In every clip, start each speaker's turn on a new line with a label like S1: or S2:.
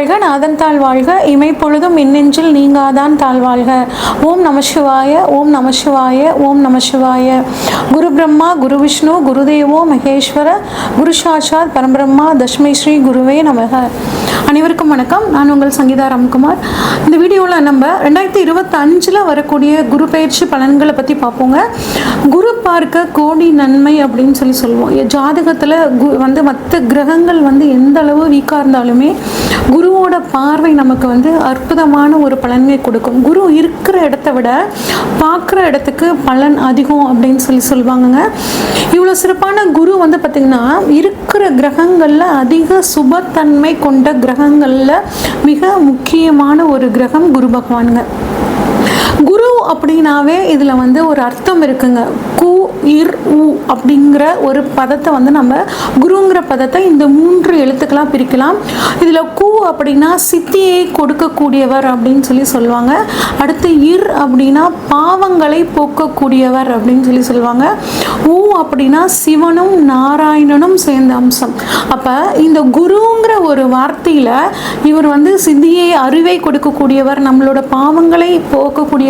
S1: வாழ்க நாதன் தாழ் வாழ்க மின்னெஞ்சில் நீங்காதான் தாழ்வாழ்க ஓம் நமசிவாய ஓம் நமசிவாய ஓம் நமசிவாய குரு பிரம்மா குரு விஷ்ணு குருதேவோ மகேஸ்வர குரு சாட்சாத் பரம்பிரம்மா தஷ்மை ஸ்ரீ குருவே நமக. அனைவருக்கும் வணக்கம். நான் உங்கள் சங்கீதா ராம்குமார். இந்த வீடியோவில் நம்ம ரெண்டாயிரத்தி இருபத்தஞ்சில் வரக்கூடிய குரு பயிற்சி பலன்களை பற்றி பார்ப்போங்க. குரு பார்க்க கோடி நன்மை அப்படின்னு சொல்லி சொல்லுவோம். ஜாதகத்தில் கு வந்து மற்ற கிரகங்கள் வந்து எந்த அளவு வீக்காக இருந்தாலுமே குருவோட பார்வை நமக்கு வந்து அற்புதமான ஒரு பலன்மை கொடுக்கும். குரு இருக்கிற இடத்த விட பார்க்குற இடத்துக்கு பலன் அதிகம் அப்படின்னு சொல்லி சொல்லுவாங்கங்க. இவ்வளோ சிறப்பான குரு வந்து பார்த்திங்கன்னா இருக்கிற கிரகங்களில் அதிக சுபத்தன்மை கொண்ட கிரகங்களில் மிக முக்கியமான ஒரு கிரகம் குரு பகவானுங்க. குரு அப்படின்னாவே இதில் வந்து ஒரு அர்த்தம் இருக்குங்க. கு இர் உ அப்படிங்கிற ஒரு பதத்தை வந்து நம்ம குருங்கிற பதத்தை இந்த மூன்று எழுத்துக்களாக பிரிக்கலாம். இதில் கு அப்படின்னா சித்தியை கொடுக்கக்கூடியவர் அப்படின்னு சொல்லி சொல்லுவாங்க. அடுத்து இர் அப்படின்னா பாவங்களை போக்கக்கூடியவர் அப்படின்னு சொல்லி சொல்லுவாங்க. உ அப்படின்னா சிவனும் நாராயணனும் சேர்ந்த அம்சம். அப்போ இந்த குருங்கிற ஒரு வார்த்தையில் இவர் வந்து சித்தியை அறிவை கொடுக்கக்கூடியவர் நம்மளோட பாவங்களை போக்கக்கூடிய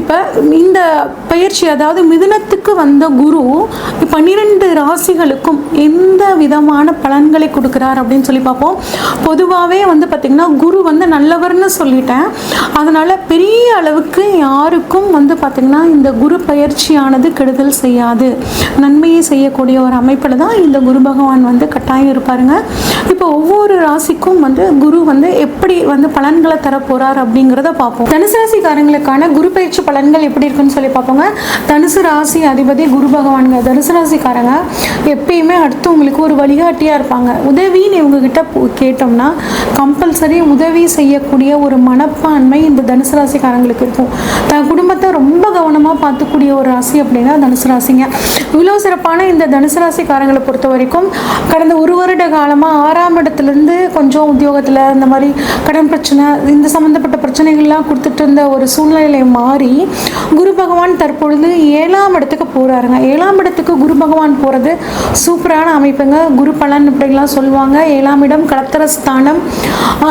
S1: இப்போ இந்த பயிற்சி அதாவது மிதுனத்துக்கு வந்த குரு பன்னிரெண்டு ராசிகளுக்கும் எந்த விதமான பலன்களை கொடுக்குறார் அப்படின்னு சொல்லி பார்ப்போம். பொதுவாகவே வந்து பார்த்திங்கன்னா குரு வந்து நல்லவர்னு சொல்லிட்டேன். அதனால் பெரிய அளவுக்கு யாருக்கும் வந்து பார்த்திங்கன்னா இந்த குரு பயிற்சியானது கெடுதல் செய்யாது. நன்மையை செய்யக்கூடிய ஒரு அமைப்பில் தான் இந்த குரு பகவான் வந்து கட்டாயம் இருப்பாருங்க. இப்போ ஒவ்வொரு ராசிக்கும் வந்து குரு வந்து எப்படி வந்து பலன்களை தரப்போகிறார் அப்படிங்கிறத பார்ப்போம். தனுசு ராசிக்காரங்களுக்கான குரு பயிற்சி பலன்கள் எப்படி இருக்குன்னு சொல்லி பார்ப்போங்க. தனுசு ராசி அதிபதி குரு பகவானுங்க. தனுசு ராசிக்காரங்க எப்பயுமே அடுத்து உங்களுக்கு ஒரு வழிகாட்டியாக இருப்பாங்க. உதவின்னு இவங்ககிட்ட போ- கேட்டோம்னா கம்பல்சரி உதவி செய்யக்கூடிய ஒரு மனப்பான்மை இந்த தனுசு ராசிக்காரங்களுக்கு இருக்கும். தன் குடும்பத்தை ரொம்ப கவனமாக பார்த்துக்கூடிய ஒரு ராசி அப்படின்னா தனுசு ராசிங்க. இவ்வளோ சிறப்பான இந்த தனுசு ராசிக்காரங்களை பொறுத்த வரைக்கும் கடந்த ஒரு வருட காலமாக ஆறாம் இடத்துலேருந்து கொஞ்சம் உத்தியோகத்தில் இந்த மாதிரி கடன் பிரச்சனை இந்த சம்மந்தப்பட்ட பிரச்சனைகள்லாம் கொடுத்துட்டு இருந்த ஒரு சூழ்நிலையை மாறி குரு பகவான் தற்பொழுது ஏழாம் இடத்துக்கு போகிறாருங்க ஏழாம் இடத்துக்கு குரு பகவான் போகிறது சூப்பரான அமைப்புங்க. குரு பலன் இப்படிலாம் சொல்லுவாங்க. ஏழாம் இடம் கலத்தர ஸ்தானம்.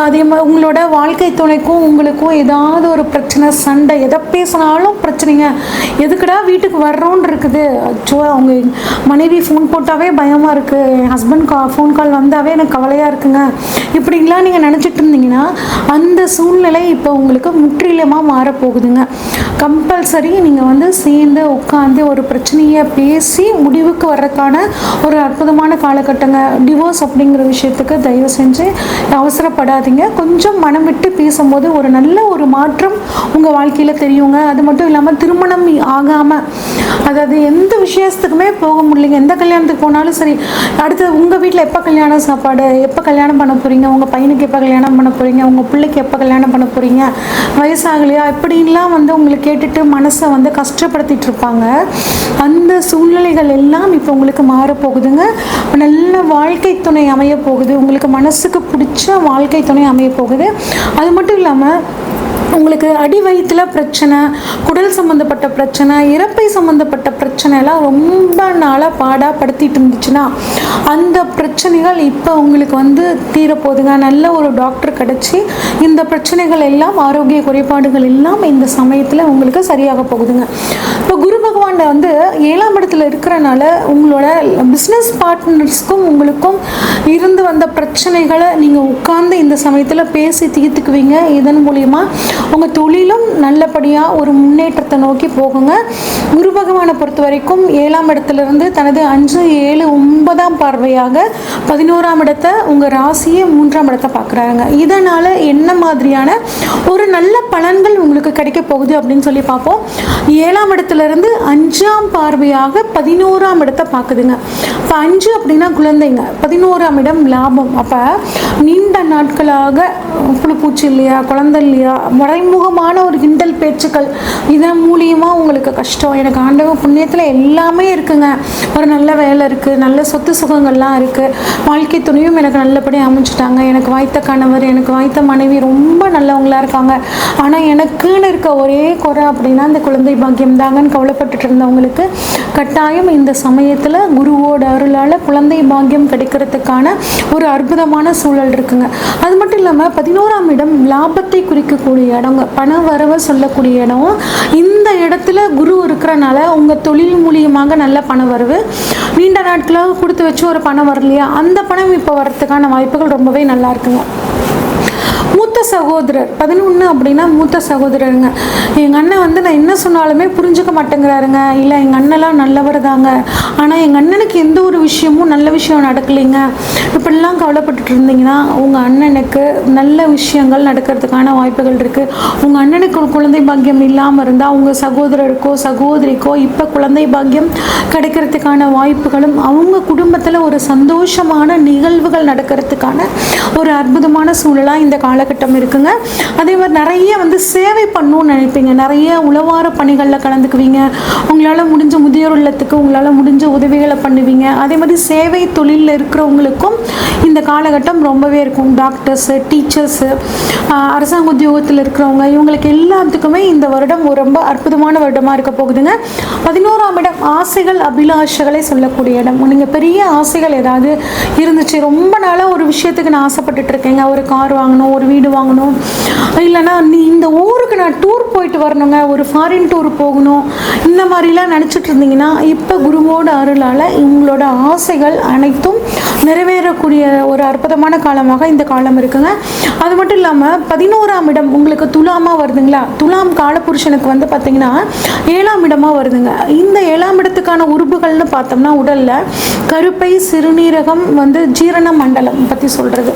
S1: அதே மாதிரி உங்களோட வாழ்க்கை துணைக்கும் உங்களுக்கும் ஏதாவது ஒரு பிரச்சனை சண்டை எதை பேசினாலும் பிரச்சனைங்க. எதுக்குடா வீட்டுக்கு வர்றோன்னு இருக்குது. அச்சோ அவங்க மனைவி ஃபோன் போட்டாவே பயமாக இருக்குது என் ஹஸ்பண்ட் கா ஃபோன் கால் வந்தாவே எனக்கு கவலையாக இருக்குங்க. இப்படிலாம் நீங்கள் நினச்சிட்டு இருந்தீங்கன்னா அந்த சூழ்நிலை இப்போ உங்களுக்கு முற்றிலுமாக மாறப்போகுதுங்க. கம்பல்சரி நீங்கள் வந்து சேர்ந்து உட்காந்து ஒரு பிரச்சனையை பேசி முடிவுக்கு வர்றதுக்கான ஒரு அற்புதமான காலகட்டங்க. டிவோர்ஸ் அப்படிங்கிற விஷயத்துக்கு தயவு செஞ்சு அவசரப்படாதீங்க. கொஞ்சம் மனம் விட்டு பேசும்போது ஒரு நல்ல ஒரு மாற்றம் உங்கள் வாழ்க்கையில் தெரியுங்க. அது மட்டும் இல்லாமல் திருமணம் ஆகாமல் அதாவது எந்த விஷயத்துக்குமே போக முடியலைங்க. எந்த கல்யாணத்துக்கு போனாலும் சரி அடுத்து உங்கள் வீட்டில் எப்போ கல்யாணம் சாப்பாடு எப்போ கல்யாணம் பண்ண போகிறீங்க உங்கள் பையனுக்கு எப்போ கல்யாணம் பண்ண போகிறீங்க உங்கள் பிள்ளைக்கு எப்போ கல்யாணம் பண்ண போகிறீங்க வயசாகலையா? இப்படின்லாம் வந்து உங்களை கேட்டுட்டு மனசை வந்து கஷ்டப்படுத்திட்டு இருப்பாங்க. அந்த சூழ்நிலைகள் எல்லாம் இப்போ உங்களுக்கு மாறப்போகுதுங்க நல்ல வாழ்க்கை துணை அமைய போகுது. உங்களுக்கு மனசுக்கு பிடிச்ச வாழ்க்கை துணை அமைய போகுது. அது மட்டும் இல்லாமல் உங்களுக்கு அடி வயிற்றுல பிரச்சனை குடல் சம்மந்தப்பட்ட பிரச்சனை இறப்பை சம்மந்தப்பட்ட பிரச்சனைலாம் ரொம்ப நாளாக பாடாப்படுத்திட்டு இருந்துச்சுன்னா அந்த பிரச்சனைகள் இப்போ உங்களுக்கு வந்து தீரப்போதுங்க நல்ல ஒரு டாக்டர் கிடச்சி இந்த பிரச்சனைகள் எல்லாம் ஆரோக்கிய குறைபாடுகள் எல்லாம் இந்த சமயத்தில் உங்களுக்கு சரியாக போகுதுங்க. இப்போ குரு பகவான் வந்து ஏழாம் இடத்துல இருக்கிறனால உங்களோட பிஸ்னஸ் பார்ட்னர்ஸ்க்கும் உங்களுக்கும் இருந்து வந்த பிரச்சனைகளை நீங்கள் உட்கார்ந்து இந்த சமயத்தில் பேசி தீர்த்துக்குவீங்க. இதன் மூலியமாக உங்கள் தொழிலும் நல்லபடியாக ஒரு முன்னேற்றத்தை நோக்கி போகுங்க. குரு பகவானை பொறுத்த வரைக்கும் ஏழாம் இடத்துலேருந்து தனது அஞ்சு ஏழு ஒன்பதாம் பார்வையாக பதினோராம் இடத்தை உங்கள் ராசியை மூன்றாம் இடத்தை பார்க்குறாங்க இதனால் என்ன மாதிரியான ஒரு நல்ல பலன்கள் உங்களுக்கு கிடைக்க போகுது அப்படின்னு சொல்லி பார்ப்போம். ஏழாம் இடத்துலேருந்து அஞ்சாம் பார்வையாக பதினோராம் இடத்தை பார்க்குதுங்க. இப்போ அஞ்சு அப்படின்னா குழந்தைங்க. பதினோராம் இடம் லாபம். அப்போ நீண்ட நாட்களாக புழுப்பூச்சி இல்லையா குழந்தை இல்லையா மறைமுகமான ஒரு கிண்டல் பேச்சுக்கள் இதன் மூலியமாக உங்களுக்கு கஷ்டம். எனக்கு ஆண்டவன் புண்ணியத்தில் எல்லாமே இருக்குங்க. ஒரு நல்ல வேலை இருக்குது நல்ல சொத்து சுகங்கள்லாம் இருக்குது வாழ்க்கை துணையும் எனக்கு நல்லபடியாக அமைச்சிட்டாங்க எனக்கு வாய்த்த கணவர் எனக்கு வாய்த்த மனைவி ரொம்ப நல்லவங்களா இருக்காங்க. ஆனால் எனக்குன்னு இருக்க ஒரே குறை அப்படின்னா அந்த குழந்தை பாக்கியம் தாங்கன்னு கவலைப்பட்டுட்டு இருந்தவங்களுக்கு கட்டாயம் இந்த சமயத்தில் குருவோட அருளால் குழந்தை பாக்கியம் கிடைக்கிறதுக்கான ஒரு அற்புதமான சூழல் இருக்குங்க. அது மட்டும் இல்லாமல் பதினோராம் இடம் லாபத்தை குறிக்கக்கூடிய இடங்க. பண வரவை சொல்லக்கூடிய இடம் இந்த இடத்துல குரு இருக்கிறனால உங்கள் தொழில் மூலியமாக நல்ல பண வரவு நீண்ட நாட்களாக கொடுத்து வச்சு ஒரு பணம் வரலையா? அந்த பணம் இப்போ வரத்துக்கான வாய்ப்புகள் ரொம்பவே நல்லா இருக்குங்க. மூத்த சகோதரர். பதினொன்று அப்படின்னா மூத்த சகோதரருங்க. எங்கள் அண்ணன் வந்து நான் என்ன சொன்னாலுமே புரிஞ்சுக்க மாட்டேங்கிறாருங்க. இல்லை எங்கள் அண்ணெல்லாம் நல்லவர் தாங்க. ஆனால் எங்கள் அண்ணனுக்கு எந்த ஒரு விஷயமும் நல்ல விஷயம் நடக்கலைங்க. இப்படிலாம் கவலைப்பட்டுட்டு இருந்தீங்கன்னா உங்கள் அண்ணனுக்கு நல்ல விஷயங்கள் நடக்கிறதுக்கான வாய்ப்புகள் இருக்குது உங்கள் அண்ணனுக்கு குழந்தை பாக்கியம் இல்லாமல் இருந்தால் உங்கள் சகோதரருக்கோ சகோதரிக்கோ இப்போ குழந்தை பாக்கியம் கிடைக்கிறதுக்கான வாய்ப்புகளும் அவங்க குடும்பத்தில் ஒரு சந்தோஷமான நிகழ்வுகள் நடக்கிறதுக்கான ஒரு அற்புதமான சூழலாக இந்த காலகட்டம் இருக்குங்க. அதே மாதிரி நிறைய வந்து சேவை பண்ணணும்னு நினைப்பீங்க. நிறைய உளவார பணிகளில் கலந்துக்குவீங்க. உங்களால் முடிஞ்ச முதியோர் இல்லத்துக்கு உங்களால் முடிஞ்ச உதவிகளை பண்ணுவீங்க. அதே மாதிரி சேவை தொழிலில் இருக்கிறவங்களுக்கும் இந்த காலகட்டம் ரொம்பவே இருக்கும். டாக்டர்ஸு டீச்சர்ஸு அரசாங்க உத்தியோகத்தில் இருக்கிறவங்க இவங்களுக்கு எல்லாத்துக்குமே இந்த வருடம் ஒரு ரொம்ப அற்புதமான வருடமாக இருக்க போகுதுங்க. பதினோராம் இடம் ஆசைகள் அபிலாஷைகளை சொல்லக்கூடிய இடம். நீங்கள் பெரிய ஆசைகள் ஏதாவது இருந்துச்சு ரொம்ப நாளாக ஒரு விஷயத்துக்கு நான் ஆசைப்பட்டுட்டு இருக்கேங்க. ஒரு கார் வாங்கணும் ஒரு வீடு வாங்கணும். இல்லைன்னா நீ இந்த ஊருக்கு நான் டூர் போயிட்டு வரணுங்க ஒரு ஃபாரின் டூர் போகணும். இந்த மாதிரிலாம் நினச்சிட்டு இருந்தீங்கன்னா இப்போ குருவோட அருளால் உங்களோட ஆசைகள் அனைத்தும் நிறைவேறக்கூடிய ஒரு அற்புதமான காலமாக இந்த காலம் இருக்குங்க. அது மட்டும் இல்லாமல் பதினோராம் இடம் உங்களுக்கு துலாமாக வருதுங்களா? துலாம் காலபுருஷனுக்கு வந்து பார்த்தீங்கன்னா ஏழாம் இடமாக வருதுங்க. இந்த ஏழாம் இடத்துக்கான உறுப்புகள்னு பார்த்தோம்னா உடலில் கருப்பை சிறுநீரகம் வந்து ஜீரண மண்டலம் பற்றி சொல்கிறது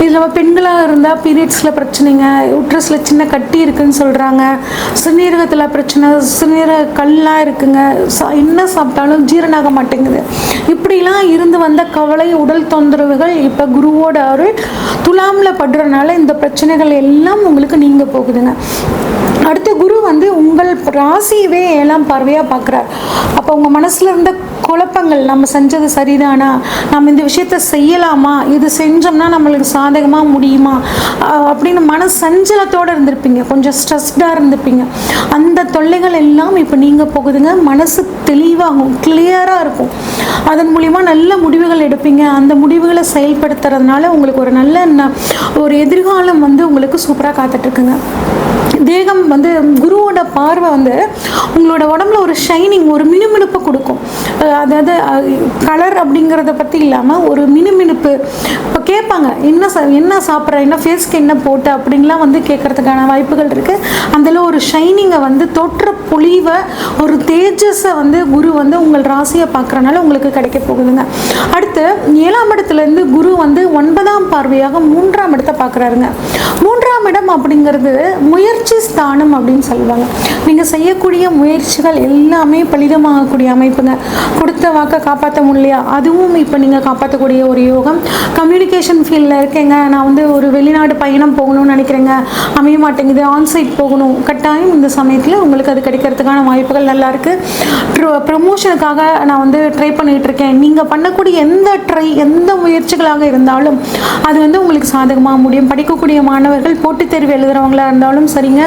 S1: இதில் நம்ம பெண்களாக இருந்தால் பீரியட்ஸில் பிரச்சனைங்க உட்ரஸில் சின்ன கட்டி இருக்குன்னு சொல்கிறாங்க சிறுநீரகத்தில் பிரச்சனை சிறுநீரக கல்லாம் இருக்குங்க. சா- என்ன சாப்பிட்டாலும் ஜீரணாக மாட்டேங்குது. இப்படிலாம் இருந்து வந்த கவலை உடல் தொந்தரவுகள் இப்போ குருவோட அருள் துலாமில் படுறனால இந்த பிரச்சனைகள் எல்லாம் உங்களுக்கு நீங்க போகுதுங்க. அடுத்து குரு வந்து உங்கள் ராசியவே ஏழாம் பார்வையாக பார்க்குறார். அப்போ உங்கள் மனசில் இருந்த குழப்பங்கள் நம்ம செஞ்சது சரிதானா? நம்ம இந்த விஷயத்த செய்யலாமா? இது செஞ்சோம்னா நம்மளுக்கு சாதகமாக முடியுமா? அப்படின்னு மன சஞ்சலத்தோடு இருந்திருப்பீங்க. கொஞ்சம் ஸ்ட்ரெஸ்டாக இருந்திருப்பீங்க. அந்த தொல்லைகள் எல்லாம் இப்போ நீங்கள் போகுதுங்க. மனசு தெளிவாகும் கிளியராக இருக்கும். அதன் மூலிமா நல்ல முடிவுகள் எடுப்பீங்க. அந்த முடிவுகளை செயல்படுத்துறதுனால உங்களுக்கு ஒரு நல்ல ந- ஒரு எதிர்காலம் வந்து உங்களுக்கு சூப்பராக காத்துட்ருக்குங்க தேகம் வந்து குருவோட பார்வை வந்து உங்களோட உடம்புல ஒரு ஷைனிங் ஒரு மினுமினுப்பை கொடுக்கும். அதாவது கலர் அப்படிங்கிறத பற்றி இல்லாமல் ஒரு மினுமினுப்பு. இப்போ கேட்பாங்க என்ன சா என்ன சாப்பிட்ற? என்ன ஃபேஸ்க்கு என்ன போட்டு? அப்படின்லாம் வந்து கேட்கறதுக்கான வாய்ப்புகள் இருக்குது அதில் ஒரு ஷைனிங்கை வந்து தொற்ற பொழிவை ஒரு தேஜஸை வந்து குரு வந்து உங்கள் ராசியை பார்க்குறனால உங்களுக்கு கிடைக்க போகுதுங்க. அடுத்து ஏழாம் இடத்துலேருந்து குரு வந்து ஒன்பதாம் பார்வையாக மூன்றாம் இடத்தை பார்க்குறாருங்க. மூன்றாம் இடம் அப்படிங்கிறது முயற்சி ஸ்தானம் அப்படின்னு சொல்லுவாங்க. நீங்கள் செய்யக்கூடிய முயற்சிகள் எல்லாமே பலிதமாகக்கூடிய அமைப்புங்க. கொடுத்த வாக்கை காப்பாற்ற முடியலையா? அதுவும் இப்போ நீங்கள் காப்பாற்றக்கூடிய ஒரு யோகம். கம்யூனிகேஷன் ஃபீல்டில் இருக்கேங்க. நான் வந்து ஒரு வெளிநாடு பயணம் போகணும்னு நினைக்கிறேங்க. அமைய மாட்டேங்குது. ஆன்சைட் போகணும். கட்டாயம் இந்த சமயத்தில் உங்களுக்கு அது கிடைக்கிறதுக்கான வாய்ப்புகள் நல்லா இருக்குது ப்ரமோஷனுக்காக நான் வந்து ட்ரை பண்ணிகிட்டு இருக்கேன். நீங்கள் பண்ணக்கூடிய எந்த ட்ரை எந்த முயற்சிகளாக இருந்தாலும் அது வந்து உங்களுக்கு சாதகமாக முடியும். படிக்கக்கூடிய மாணவர்கள் போட்டித் தேர்வு எழுதுகிறவங்களா இருந்தாலும் சரிங்க.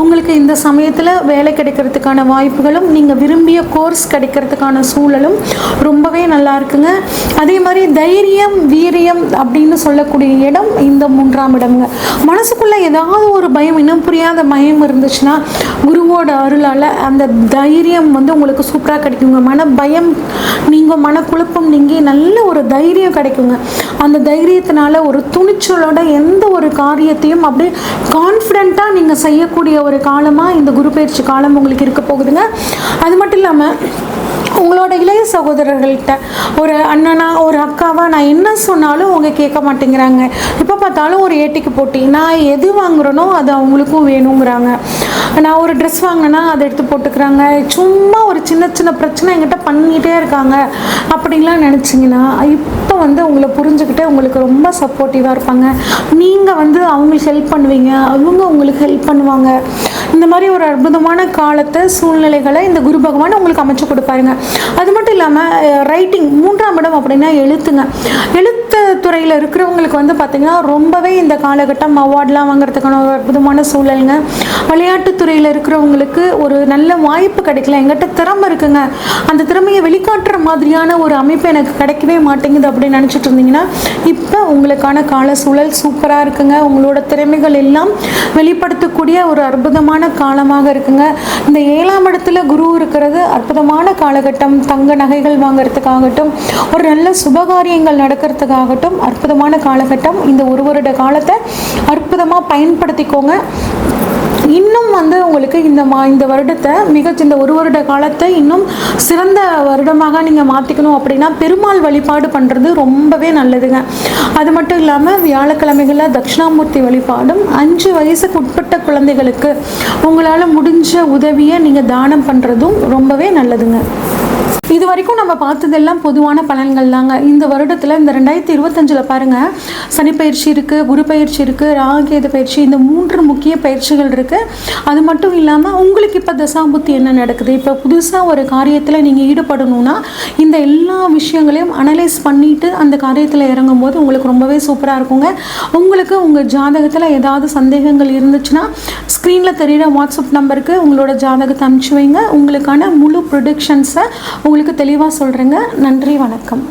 S1: உங்களுக்கு இந்த சமயத்தில் வேலை கிடைக்கிறதுக்கான வாய்ப்புகளும் நீங்கள் விரும்பிய கோர்ஸ் கிடைக்கிறதுக்கான சூழலும் ரொம்பவே நல்லா இருக்குங்க. அதே மாதிரி தைரியம் வீரியம் அப்படின்னு சொல்லக்கூடிய இடம் இந்த மூன்றாம் இடம்ங்க. மனசுக்குள்ளே ஏதாவது ஒரு பயம் இன்னும் புரியாத பயம் இருந்துச்சுன்னா குருவோட அருளால் அந்த தைரியம் வந்து உங்களுக்கு சூப்பராக கிடைக்குங்க. மன பயம் நீங்கள் மனக்குழப்பம் நீங்கி நல்ல ஒரு தைரியம் கிடைக்குங்க. அந்த தைரியத்தினால ஒரு துணிச்சலோட எந்த ஒரு காரியத்தையும் அப்படியே கான்ஃபிடெண்ட்டாக நீங்கள் செய்யக்கூடிய ஒரு காலமாக இந்த குரு பயிற்சி காலம் உங்களுக்கு இருக்க போகுதுங்க. அது மட்டும் இல்லாமல் உங்களோட இளைய சகோதரர்கள்ட்ட ஒரு அண்ணனா ஒரு அக்காவா நான் என்ன சொன்னாலும் அவங்க கேட்க மாட்டேங்கிறாங்க. இப்போ பார்த்தாலும் ஒரு ஏட்டிக்கு போட்டி நான் எது வாங்குறேனோ அது அவங்களுக்கும் வேணுங்கிறாங்க. நான் ஒரு ட்ரெஸ் வாங்கினேன்னா அதை எடுத்து போட்டுக்கிறாங்க. சும்மா ஒரு சின்ன சின்ன பிரச்சனை என்கிட்ட பண்ணிகிட்டே இருக்காங்க. அப்படின்லாம் நினச்சிங்கன்னா இப்போ வந்து உங்களை புரிஞ்சுக்கிட்டு உங்களுக்கு ரொம்ப சப்போர்ட்டிவாக இருப்பாங்க. நீங்கள் வந்து அவங்களுக்கு ஹெல்ப் பண்ணுவீங்க. அவங்க உங்களுக்கு ஹெல்ப் பண்ணுவாங்க. இந்த மாதிரி ஒரு அற்புதமான காலத்தை சூழ்நிலைகளை இந்த குரு பகவான் உங்களுக்கு அமைச்சு கொடுப்பாருங்க. அது மட்டும் இல்லாமல் ரைட்டிங் மூன்றாம் இடம் அப்படின்னா எழுத்துங்க. எழுத்து துறையில் இருக்கிறவங்களுக்கு வந்து பார்த்திங்கன்னா ரொம்பவே இந்த காலகட்டம் அவார்ட்லாம் வாங்குறதுக்கான ஒரு அற்புதமான சூழலுங்க. விளையாட்டுத்துறையில் இருக்கிறவங்களுக்கு ஒரு நல்ல வாய்ப்பு கிடைக்கல. எங்கிட்ட திறமை இருக்குங்க. அந்த திறமையை வெளிக்காட்டுற மாதிரியான ஒரு அமைப்பு எனக்கு கிடைக்கவே மாட்டேங்குது அப்படின்னு நினச்சிட்டு இருந்தீங்கன்னா இப்போ உங்களுக்கான கால சூழல் சூப்பராக இருக்குங்க. உங்களோட திறமைகள் எல்லாம் வெளிப்படுத்தக்கூடிய ஒரு அற்புதமான காலமாக இருக்குங்க. இந்த ஏழாம் இடத்துல குரு இருக்கிறது அற்புதமான காலகட்டம். தங்க நகைகள் வாங்குறதுக்காகட்டும் ஒரு நல்ல சுபகாரியங்கள் நடக்கிறதுக்காகட்டும் அற்புதமான காலகட்டம். இந்த ஒரு வருட காலத்தை அற்புதமாக பயன்படுத்திக்கோங்க. இன்னும் வந்து உங்களுக்கு இந்த மா இந்த வருடத்தை மிக இந்த ஒரு வருட காலத்தை இன்னும் சிறந்த வருடமாக நீங்கள் மாற்றிக்கணும் அப்படின்னா பெருமாள் வழிபாடு பண்ணுறது ரொம்பவே நல்லதுங்க. அது மட்டும் இல்லாமல் வியாழக்கிழமைகளில் தட்சிணாமூர்த்தி வழிபாடும் அஞ்சு வயசுக்கு உட்பட்ட குழந்தைகளுக்கு உங்களால் முடிஞ்ச உதவியை நீங்கள் தானம் பண்ணுறதும் ரொம்பவே நல்லதுங்க. இது வரைக்கும் நம்ம பார்த்ததெல்லாம் பொதுவான பலன்கள் தாங்க இந்த வருடத்தில் இந்த ரெண்டாயிரத்தி இருபத்தஞ்சில் பாருங்கள் சனி பயிற்சி இருக்குது குரு பயிற்சி இருக்குது ராகேது பயிற்சி இந்த மூன்று முக்கிய பயிற்சிகள் இருக்குது அது மட்டும் இல்லாமல் உங்களுக்கு இப்போ தசாபுத்தி என்ன நடக்குது? இப்போ புதுசாக ஒரு காரியத்தில் நீங்கள் ஈடுபடணும்னா இந்த எல்லா விஷயங்களையும் அனலைஸ் பண்ணிவிட்டு அந்த காரியத்தில் இறங்கும்போது உங்களுக்கு ரொம்பவே சூப்பராக இருக்குங்க. உங்களுக்கு உங்கள் ஜாதகத்தில் ஏதாவது சந்தேகங்கள் இருந்துச்சுன்னா ஸ்க்ரீனில் தெரிகிற வாட்ஸ்அப் நம்பருக்கு உங்களோட ஜாதகத்தை அனுப்பிச்சு வைங்க. உங்களுக்கான முழு ப்ரொடிக்ஷன்ஸை உங்களுக்கு தெளிவாக சொல்கிறேங்க நன்றி வணக்கம்.